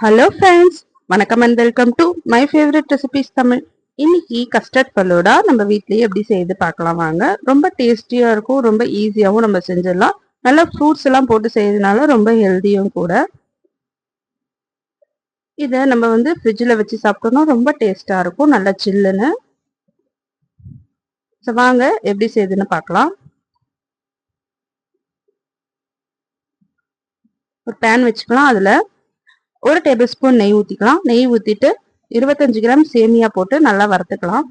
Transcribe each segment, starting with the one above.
Hello friends வணக்கம் and welcome to my favourite recipes Tamil. இன்னைக்கு custard பல்லோடா நம்ம வீட்லேயே எப்படி செய்து பார்க்கலாம் வாங்க. ரொம்ப டேஸ்டியாக இருக்கும் ரொம்ப ஈஸியாகவும் நம்ம செஞ்சிடலாம். நல்லா ஃப்ரூட்ஸ் எல்லாம் போட்டு செய்யறதுனால ரொம்ப ஹெல்த்தியும் கூட. இதை நம்ம வந்து ஃப்ரிட்ஜில் வச்சு சாப்பிட்டோம்னா ரொம்ப டேஸ்ட்டாக இருக்கும் நல்லா சில்லுன்னு ஸோ வாங்க எப்படி செய்யுதுன்னு பார்க்கலாம். ஒரு பேன் வச்சுக்கலாம் அதில் ஒரு டேபிள் ஸ்பூன் நெய் ஊற்றிக்கலாம் நெய் ஊற்றிட்டு இருபத்தஞ்சு கிராம் சேமியா போட்டு நல்லா வறுத்துக்கலாம்.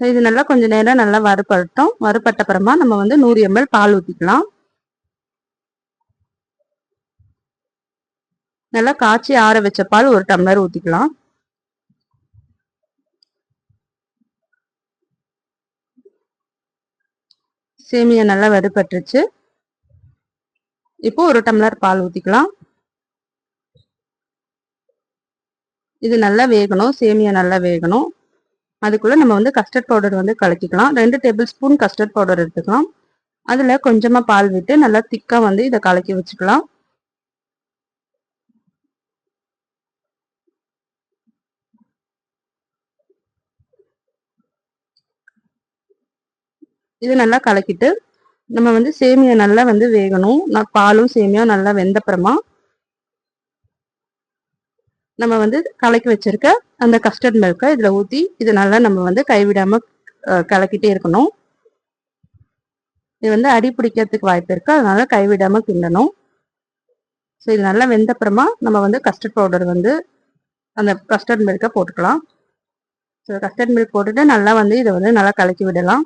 ஸோ இது நல்லா கொஞ்சம் நேரம் நல்லா வறுப்பட்டோம் வறுப்பட்ட அப்புறமா நம்ம வந்து நூறு எம்எல் பால் ஊற்றிக்கலாம் நல்லா காய்ச்சி ஆற வச்ச பால் ஒரு டம்ளர் ஊற்றிக்கலாம் சேமியா நல்லா வறுபட்டுருச்சு. இப்போ ஒரு டம்ளர் பால் ஊற்றிக்கலாம் இது நல்லா வேகணும். சேமியா நல்லா வேகணும். அதுக்குள்ளே நம்ம வந்து கஸ்டர்ட் பவுடர் வந்து கலக்கிக்கலாம். ரெண்டு டேபிள் ஸ்பூன் கஸ்டர்ட் பவுடர் எடுத்துக்கலாம். அதில் கொஞ்சமாக பால் விட்டு நல்லா திக்காக வந்து இதை கலக்கி வச்சுக்கலாம். இது நல்லா கலக்கிட்டு நம்ம வந்து சேமியா நல்லா வந்து வேகணும். நான் பாலும் சேமியா நல்லா வெந்தப்புறமா நம்ம வந்து கலக்கி வச்சிருக்க அந்த கஸ்டர்ட் மில்கை இதுல ஊத்தி இது நல்லா நம்ம வந்து கைவிடாம கலக்கிட்டே இருக்கணும். இது வந்து அடி பிடிக்கிறதுக்கு வாய்ப்பு இருக்கு. அதனால கைவிடாம கிண்டணும். ஸோ இது நல்லா வெந்தப்புறமா நம்ம வந்து கஸ்டர்ட் பவுடர் வந்து அந்த கஸ்டர்ட் மில்கை போட்டுக்கலாம். ஸோ கஸ்டர்ட் மில்க் போட்டுட்டு நல்லா வந்து இதை வந்து நல்லா கலக்கி விடலாம்.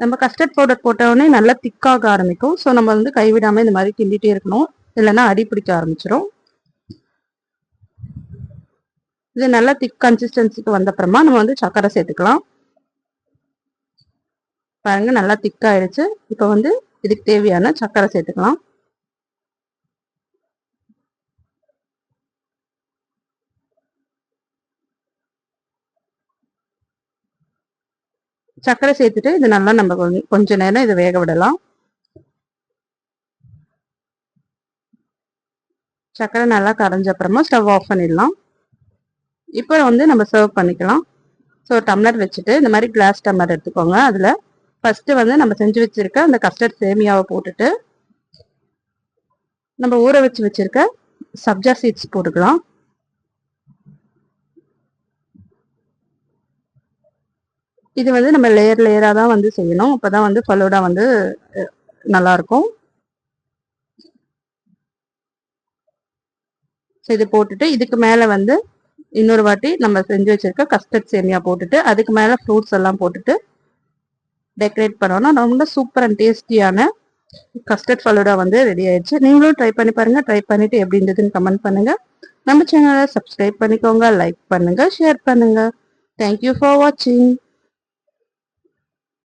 நம்ம கஸ்டர்ட் பவுடர் போட்ட உடனே நல்லா திக்காக ஆரம்பிக்கும். ஸோ நம்ம வந்து கைவிடாமல் இந்த மாதிரி கிண்டிகிட்டே இருக்கணும். இல்லைன்னா அடி பிடிக்க ஆரம்பிச்சிடும் இது நல்லா திக் கன்சிஸ்டன்சிக்கு வந்தப்புறமா நம்ம வந்து சக்கரை சேர்த்துக்கலாம். பாருங்க நல்லா திக்காயிடுச்சு இப்போ வந்து இதுக்கு தேவையான சக்கரை சேர்த்துக்கலாம். சர்க்கரை சேர்த்துட்டு இது நல்லா நம்ம கொஞ்ச நேரம் இதை வேக விடலாம். சர்க்கரை நல்லா கரைஞ்ச அப்புறமா ஸ்டவ் ஆஃப் பண்ணிடலாம். இப்போ வந்து நம்ம சர்வ் பண்ணிக்கலாம். ஸோ டம்ளர் வச்சுட்டு இந்த மாதிரி கிளாஸ் டம்ளர் எடுத்துக்கோங்க. அதில் ஃபஸ்ட்டு வந்து நம்ம செஞ்சு வச்சுருக்க அந்த கஸ்டர்ட் சேமியாவை போட்டுட்டு நம்ம ஊற வச்சு வச்சுருக்க சப்ஜா சீட்ஸ் போட்டுக்கலாம். இது வந்து நம்ம லேயர் லேயராக தான் வந்து செய்யணும். அப்போ தான் வந்து ஃபலோடா வந்து நல்லாயிருக்கும். ஸோ இது போட்டுட்டு இதுக்கு மேலே வந்து இன்னொரு வாட்டி நம்ம செஞ்சு வச்சுருக்க கஸ்டர்ட் சேமியா போட்டுட்டு அதுக்கு மேலே ஃப்ரூட்ஸ் எல்லாம் போட்டுட்டு டெக்கரேட் பண்ணோம்னா ரொம்ப சூப்பர் அண்ட் டேஸ்டியான கஸ்டர்ட் ஃபலோடா வந்து ரெடி ஆயிடுச்சு. நீங்களும் ட்ரை பண்ணி பாருங்கள் ட்ரை பண்ணிவிட்டு எப்படி இருந்ததுன்னு கமெண்ட் பண்ணுங்கள் நம்ம சேனலை சப்ஸ்கிரைப் பண்ணிக்கோங்க. லைக் பண்ணுங்கள் ஷேர் பண்ணுங்கள் தேங்க்யூ ஃபார் வாட்சிங்